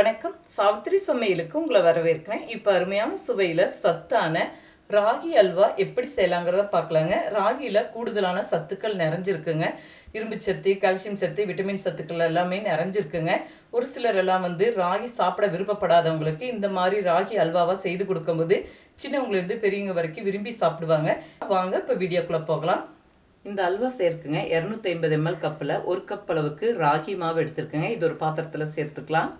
வணக்கம். சாவித்திரி சமையலுக்கு உங்களை வரவேற்கிறேன். இப்போ அருமையான சுவையில் சத்தான ராகி அல்வா எப்படி செய்யலாங்கிறத பார்க்கலாங்க. ராகியில் கூடுதலான சத்துக்கள் நிறைஞ்சிருக்குங்க. இரும்பு சத்து கால்சியம் சத்து விட்டமின் சத்துக்கள் எல்லாமே நிறைஞ்சிருக்குங்க. ஒரு சிலர் எல்லாம் வந்து ராகி சாப்பிட விருப்பப்படாதவங்களுக்கு இந்த மாதிரி ராகி அல்வாவாக செய்து கொடுக்கும்போது சின்னவங்கலேருந்து பெரியவங்க வரைக்கும் விரும்பி சாப்பிடுவாங்க. வாங்க இப்போ வீடியோக்குள்ளே போகலாம். இந்த அல்வா சேர்க்குங்க. இரநூத்தி ஐம்பது எம்எல் கப்பில் ஒரு கப் அளவுக்கு ராகி மாவு எடுத்துருக்குங்க. இது ஒரு பாத்திரத்தில் சேர்த்துக்கலாம்.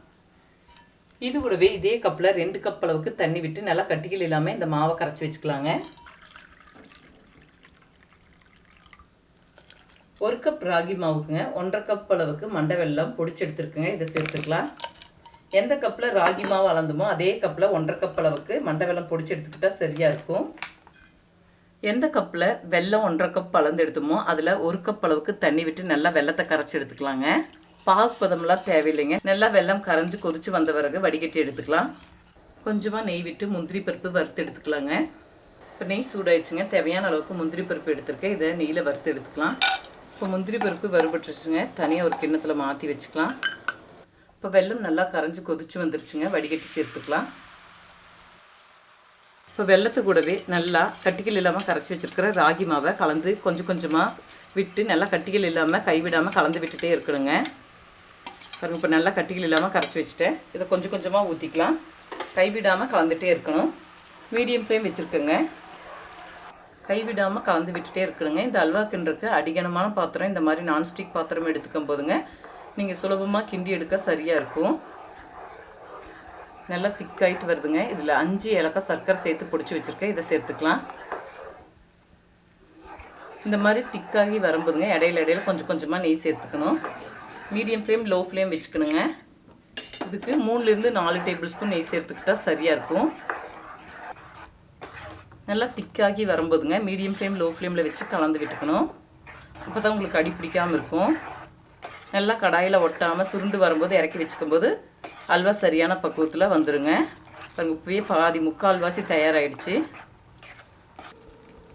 இது கூடவே இதே கப்பில் ரெண்டு கப் அளவுக்கு தண்ணி விட்டு நல்லா கட்டிகள் இல்லாமல் இந்த மாவை கரைச்சி வச்சுக்கலாங்க. ஒரு கப் ராகி மாவுக்குங்க ஒன்றரை கப் அளவுக்கு மண்டை வெல்லம் பொடிச்சு எடுத்துருக்குங்க இதை சேர்த்துக்கலாம். எந்த கப்பில் ராகி மாவு அளந்துமோ அதே கப்பில் ஒன்றரை கப் அளவுக்கு மண்டை வெல்லம் பொடிச்சு எடுத்துக்கிட்டால் சரியாக இருக்கும். எந்த கப்பில் வெல்லம் ஒன்றரை கப் அளந்து எடுத்தோமோ அதில் ஒரு கப் அளவுக்கு தண்ணி விட்டு நல்லா வெள்ளத்தை கரைச்சி எடுத்துக்கலாங்க. பாகு பதம்லாம் தேவையில்லைங்க. நல்லா வெல்லம் கரைஞ்சி கொதிச்சு வந்த பிறகு வடிகட்டி எடுத்துக்கலாம். கொஞ்சமாக நெய் விட்டு முந்திரி பருப்பு வறுத்து எடுத்துக்கலாங்க. இப்போ நெய் சூடாயிடுச்சுங்க. தேவையான அளவுக்கு முந்திரி பருப்பு எடுத்துருக்கேன். இதை நெய்யில் வறுத்து எடுத்துக்கலாம். இப்போ முந்திரி பருப்பு வறுபட்டுருச்சுங்க. தனியாக ஒரு கிண்ணத்தில் மாற்றி வச்சுக்கலாம். இப்போ வெல்லம் நல்லா கரைஞ்சி கொதிச்சு வந்துருச்சுங்க. வடிகட்டி சேர்த்துக்கலாம். இப்போ வெள்ளத்து கூடவே நல்லா கட்டிகள் இல்லாமல் கரைச்சி வச்சுருக்கிற ராகி மாவை கலந்து கொஞ்சம் கொஞ்சமாக விட்டு நல்லா கட்டிகள் இல்லாமல் கைவிடாமல் கலந்து விட்டுட்டே இருக்கணுங்க. பாருங்க இப்போ நல்லா கட்டிகள் இல்லாமல் கரைச்சி வச்சுட்டேன். இதை கொஞ்சம் கொஞ்சமாக ஊற்றிக்கலாம் கைவிடாமல் கலந்துகிட்டே இருக்கணும். மீடியம் ஃப்ளேம் வச்சுருக்கேங்க. கைவிடாமல் கலந்து விட்டுட்டே இருக்கணுங்க. இந்த அல்வா கிண்டுக்கு அடிகனமான பாத்திரம் இந்த மாதிரி நான்ஸ்டிக் பாத்திரம் எடுத்துக்கும் போதுங்க. நீங்கள் சுலபமாக கிண்டி எடுக்க சரியாக இருக்கும். நல்லா திக்காயிட்டு வருதுங்க. இதில் அஞ்சு ஏலக்காய் சர்க்கரை சேர்த்து பிடிச்சி வச்சுருக்கேன். இதை சேர்த்துக்கலாம். இந்த மாதிரி திக்காகி வரும்போதுங்க இடையில இடையில கொஞ்சம் கொஞ்சமாக நெய் சேர்த்துக்கணும். மீடியம் ஃப்ளேம் லோ ஃப்ளேம் வச்சுக்கணுங்க. இதுக்கு மூணுலேருந்து நாலு டேபிள் ஸ்பூன் நெய் சேர்த்துக்கிட்டா சரியாக இருக்கும். நல்லா திக்காகி வரும்போதுங்க மீடியம் ஃப்ளேம் லோ ஃப்ளேமில் வச்சு கலந்து விட்டுக்கணும். அப்போ தான் உங்களுக்கு அடி பிடிக்காமல் இருக்கும். நல்லா கடாயில் ஒட்டாமல் சுருண்டு வரும்போது இறக்கி வச்சுக்கும்போது அல்வா சரியான பக்குவத்தில் வந்துடுங்க பாருங்க இப்போயே பாதி முக்கால்வாசி தயாராகிடுச்சு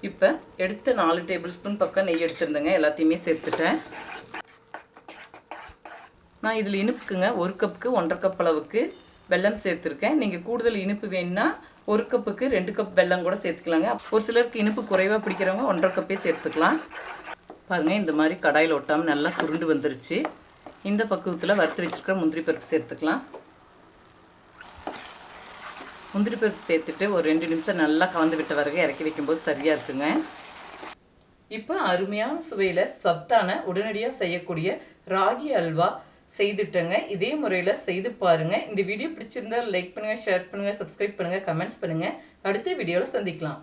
இப்போ எடுத்த நாலு டேபிள் ஸ்பூன் பக்கம் நெய் எடுத்துருந்தேங்க எல்லாத்தையுமே சேர்த்துட்டேன். நான் இதில் இனிப்புக்குங்க ஒரு கப்புக்கு ஒன்றரை கப் அளவுக்கு வெல்லம் சேர்த்துருக்கேன். நீங்கள் கூடுதல் இனிப்பு வேணும்னா ஒரு கப்புக்கு ரெண்டு கப் வெல்லம் கூட சேர்த்துக்கலாங்க. ஒரு சிலருக்கு இனிப்பு குறைவாக பிடிக்கிறவங்க ஒன்றரை கப்பே சேர்த்துக்கலாம். பாருங்கள் இந்த மாதிரி கடாயில் ஒட்டாமல் நல்லா சுருண்டு வந்துருச்சு. இந்த பக்குவத்தில் வறுத்து வச்சுருக்கிற முந்திரி பருப்பு சேர்த்துக்கலாம். முந்திரி பருப்பு சேர்த்துட்டு ஒரு ரெண்டு நிமிஷம் நல்லா கலந்து விட்ட வரைக்கும் இறக்கி வைக்கும்போது சரியாக இருக்குங்க. இப்போ அருமையான சுவையில் சத்தான உடனடியாக செய்யக்கூடிய ராகி அல்வா செய்துட்டேங்க. இதே முறையில் செய்து பாருங்கள் இந்த வீடியோ பிடிச்சிருந்தா லைக் பண்ணுங்கள் ஷேர் பண்ணுங்கள் சப்ஸ்கிரைப் பண்ணுங்கள் கமெண்ட்ஸ் பண்ணுங்கள் அடுத்த வீடியோவில் சந்திக்கலாம்.